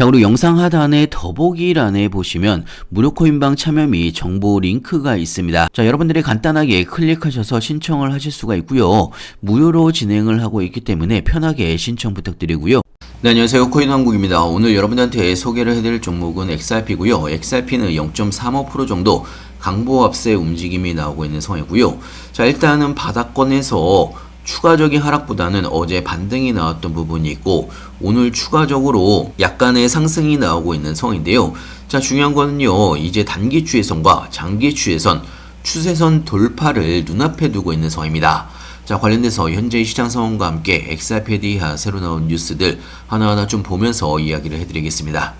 자, 그리고 영상 하단에 더보기란에 보시면 무료 코인방 참여 및 정보 링크가 있습니다. 자, 여러분들이 간단하게 클릭하셔서 신청을 하실 수가 있고요. 무료로 진행을 하고 있기 때문에 편하게 신청 부탁드리고요. 네, 안녕하세요. 코인왕국입니다. 오늘 여러분들한테 소개를 해드릴 종목은 XRP고요. XRP는 0.35% 정도 강보합세 움직임이 나오고 있는 상황이고요. 자, 일단은 바닥권에서 추가적인 하락보다는 어제 반등이 나왔던 부분이 있고 오늘 추가적으로 약간의 상승이 나오고 있는 상황인데요. 자, 중요한 거는요. 이제 단기 추세선과 장기 추세선, 추세선 돌파를 눈앞에 두고 있는 상황입니다. 자, 관련돼서 현재 시장 상황과 함께 대한 새로 나온 뉴스들 하나하나 좀 보면서 이야기를 해드리겠습니다.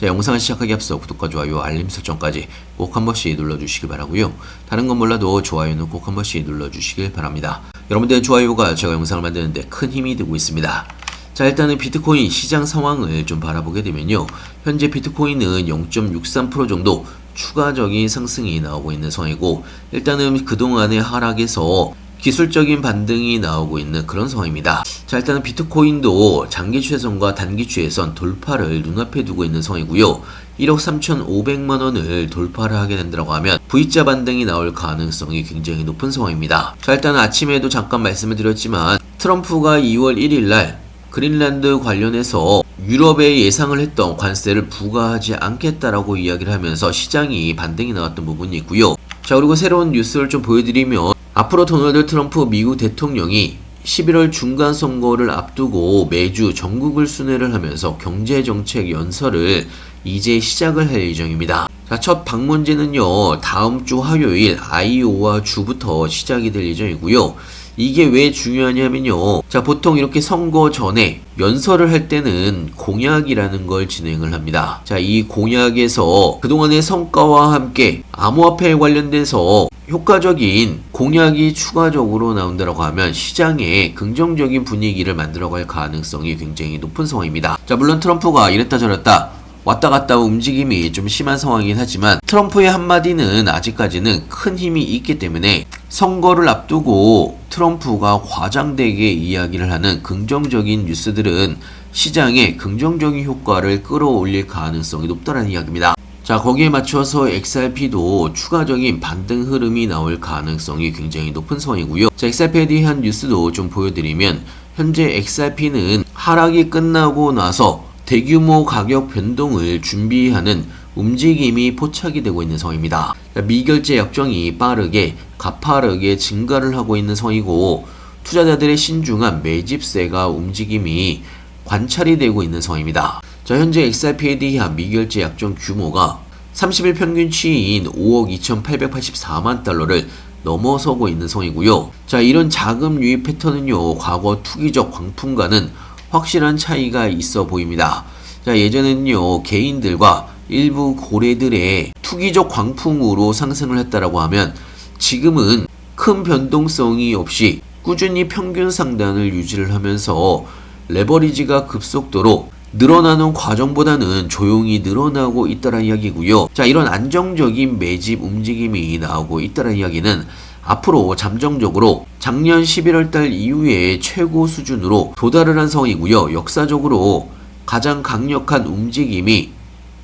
자, 영상을 시작하기 앞서 구독과 좋아요, 알림 설정까지 꼭 한 번씩 눌러주시길 바라고요. 다른 건 몰라도 좋아요는 꼭 한 번씩 눌러주시길 바랍니다. 여러분들의 좋아요가 제가 영상을 만드는데 큰 힘이 되고 있습니다. 자 일단은 비트코인 시장 상황을 좀 바라보게 되면요. 현재 비트코인은 0.63% 정도 추가적인 상승이 나오고 있는 상황이고 일단은 그동안의 하락에서 기술적인 반등이 나오고 있는 그런 상황입니다. 자, 일단은 비트코인도 장기 최선과 단기 최선 돌파를 눈앞에 두고 있는 상황이고요. 1억 3,500만 원을 돌파를 하게 된다고 하면 V자 반등이 나올 가능성이 굉장히 높은 상황입니다. 자, 일단 아침에도 잠깐 말씀을 드렸지만 트럼프가 2월 1일 날 그린란드 관련해서 유럽에 예상을 했던 관세를 부과하지 않겠다라고 이야기를 하면서 시장이 반등이 나왔던 부분이 있고요. 자, 그리고 새로운 뉴스를 좀 보여드리면 앞으로 도널드 트럼프 미국 대통령이 11월 중간 선거를 앞두고 매주 전국을 순회를 하면서 경제 정책 연설을 이제 시작을 할 예정입니다. 자, 첫 방문지는요, 다음 주 화요일 아이오와 주부터 시작이 될 예정이고요. 이게 왜 중요하냐면요. 자, 보통 이렇게 선거 전에 연설을 할 때는 공약이라는 걸 진행을 합니다. 자, 이 공약에서 그동안의 성과와 함께 암호화폐에 관련돼서 효과적인 공약이 추가적으로 나온다고 하면 시장에 긍정적인 분위기를 만들어갈 가능성이 굉장히 높은 상황입니다. 자, 물론 트럼프가 이랬다 저랬다 왔다 갔다 움직임이 좀 심한 상황이긴 하지만 트럼프의 한마디는 아직까지는 큰 힘이 있기 때문에 선거를 앞두고 트럼프가 과장되게 이야기를 하는 긍정적인 뉴스들은 시장에 긍정적인 효과를 끌어올릴 가능성이 높다는 이야기입니다. 자, 거기에 맞춰서 XRP도 추가적인 반등 흐름이 나올 가능성이 굉장히 높은 상황이고요. 자, XRP에 대한 뉴스도 좀 보여드리면 현재 XRP는 하락이 끝나고 나서 대규모 가격 변동을 준비하는 움직임이 포착이 되고 있는 상황입니다. 미결제 약정이 빠르게 가파르게 증가를 하고 있는 상황이고 투자자들의 신중한 매집세가 움직임이 관찰이 되고 있는 상황입니다. 자, 현재 XRP에 대한 미결제 약정 규모가 30일 평균치인 5억 2,884만 달러를 넘어서고 있는 상황이고요. 자, 이런 자금 유입 패턴은요, 과거 투기적 광풍과는 확실한 차이가 있어 보입니다. 자, 예전에는요, 개인들과 일부 고래들의 투기적 광풍으로 상승을 했다라고 하면 지금은 큰 변동성이 없이 꾸준히 평균 상단을 유지를 하면서 레버리지가 급속도로 늘어나는 과정보다는 조용히 늘어나고 있다는 이야기고요. 자, 이런 안정적인 매집 움직임이 나오고 있다는 이야기는 앞으로 잠정적으로 작년 11월 달 이후에 최고 수준으로 도달을 한 상황이고요. 역사적으로 가장 강력한 움직임이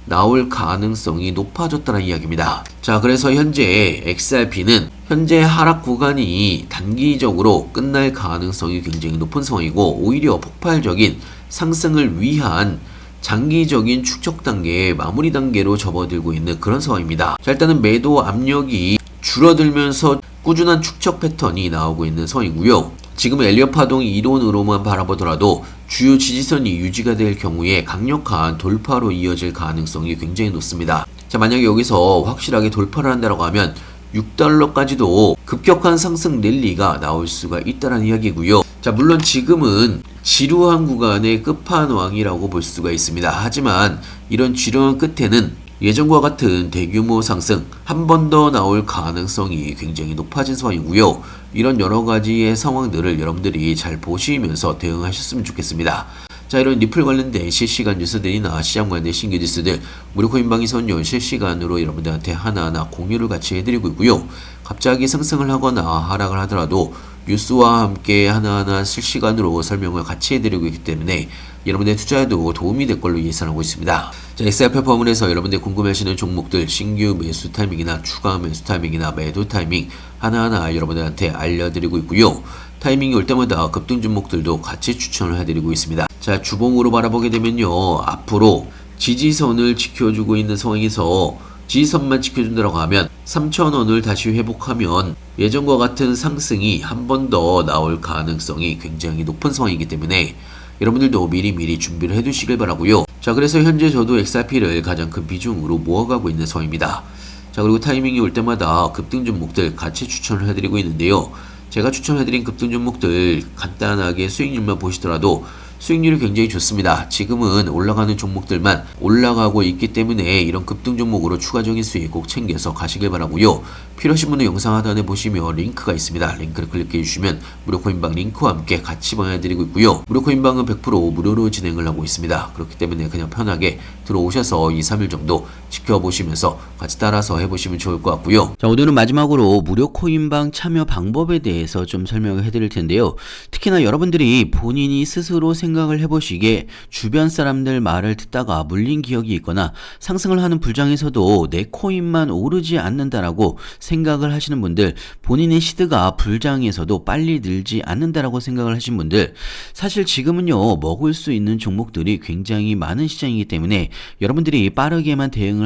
나올 가능성이 높아졌다는 이야기입니다. 자, 그래서 현재 XRP는 현재 하락 구간이 단기적으로 끝날 가능성이 굉장히 높은 상황이고 오히려 폭발적인 상승을 위한 장기적인 축적 단계의 마무리 단계로 접어들고 있는 그런 상황입니다. 자, 일단은 매도 압력이 줄어들면서 꾸준한 축적 패턴이 나오고 있는 상황이고요. 지금 엘리엇 파동 이론으로만 바라보더라도 주요 지지선이 유지가 될 경우에 강력한 돌파로 이어질 가능성이 굉장히 높습니다. 자, 만약에 여기서 확실하게 돌파를 한다고 하면 6달러까지도 급격한 상승 랠리가 나올 수가 있다는 이야기고요. 자, 물론 지금은 지루한 구간의 끝판왕이라고 볼 수가 있습니다. 하지만 이런 지루한 끝에는 예전과 같은 대규모 상승 한 번 더 나올 가능성이 굉장히 높아진 상황이고요. 이런 여러 가지의 상황들을 여러분들이 잘 보시면서 대응하셨으면 좋겠습니다. 자 이런 리플 관련된 실시간 뉴스들이나 시장 관련된 신규 뉴스들 무료 코인방이 선요 실시간으로 여러분들한테 하나하나 공유를 같이 해드리고 있고요. 갑자기 상승을 하거나 하락을 하더라도 뉴스와 함께 하나하나 실시간으로 설명을 같이 해드리고 있기 때문에 여러분의 투자에도 도움이 될 걸로 예상하고 있습니다. 자, XRP 퍼문에서 여러분들 궁금해하시는 종목들 신규 매수 타이밍이나 추가 매수 타이밍이나 매도 타이밍 하나하나 여러분들한테 알려드리고 있고요. 타이밍이 올 때마다 급등 종목들도 같이 추천을 해드리고 있습니다. 자, 주봉으로 바라보게 되면요. 앞으로 지지선을 지켜주고 있는 상황에서 지지선만 지켜준다고 하면 3,000원을 다시 회복하면 예전과 같은 상승이 한 번 더 나올 가능성이 굉장히 높은 상황이기 때문에 여러분들도 미리미리 준비를 해두시길 바라고요. 자, 그래서 현재 저도 XRP를 가장 큰 비중으로 모아가고 있는 상황입니다. 자, 그리고 타이밍이 올 때마다 급등 종목들 같이 추천을 해드리고 있는데요. 제가 추천해드린 급등 종목들 간단하게 수익률만 보시더라도 수익률이 굉장히 좋습니다. 지금은 올라가는 종목들만 올라가고 있기 때문에 이런 급등 종목으로 추가적인 수익 꼭 챙겨서 가시길 바라고요. 필요하신 분은 영상 하단에 보시면 링크가 있습니다. 링크를 클릭해 주시면 무료 코인방 링크와 함께 같이 보내드리고 있고요. 무료 코인방은 100% 무료로 진행을 하고 있습니다. 그렇기 때문에 그냥 편하게 들어오셔서 2, 3일 정도 지켜보시면서 같이 따라서 해보시면 좋을 것 같고요. 자, 오늘은 마지막으로 무료 코인방 참여 방법에 대해서 좀 설명을 해드릴 텐데요. 특히나 여러분들이 본인이 스스로 생각을 해보시기에 주변 사람들 말을 듣다가 물린 기억이 있거나 상승을 하는 불장에서도 내 코인만 오르지 않는다라고 생각을 하시는 분들, 본인의 시드가 불장에서도 빨리 늘지 않는다라고 생각을 하신 분들, 사실 지금은요, 먹을 수 있는 종목들이 굉장히 많은 시장이기 때문에 여러분들이 빠르게만 대응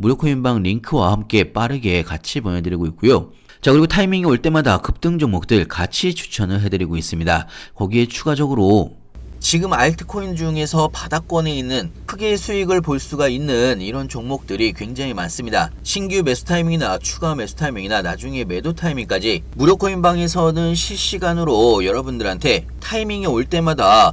무료 코인방 링크와 함께 빠르게 같이 보내드리고 있고요. 자, 그리고 타이밍이 올 때마다 급등 종목들 같이 추천을 해드리고 있습니다. 거기에 추가적으로 지금 알트코인 중에서 바닥권에 있는 크게 수익을 볼 수가 있는 이런 종목들이 굉장히 많습니다. 신규 매수 타이밍이나 추가 매수 타이밍이나 나중에 매도 타이밍까지 무료 코인방에서는 실시간으로 여러분들한테 타이밍이 올 때마다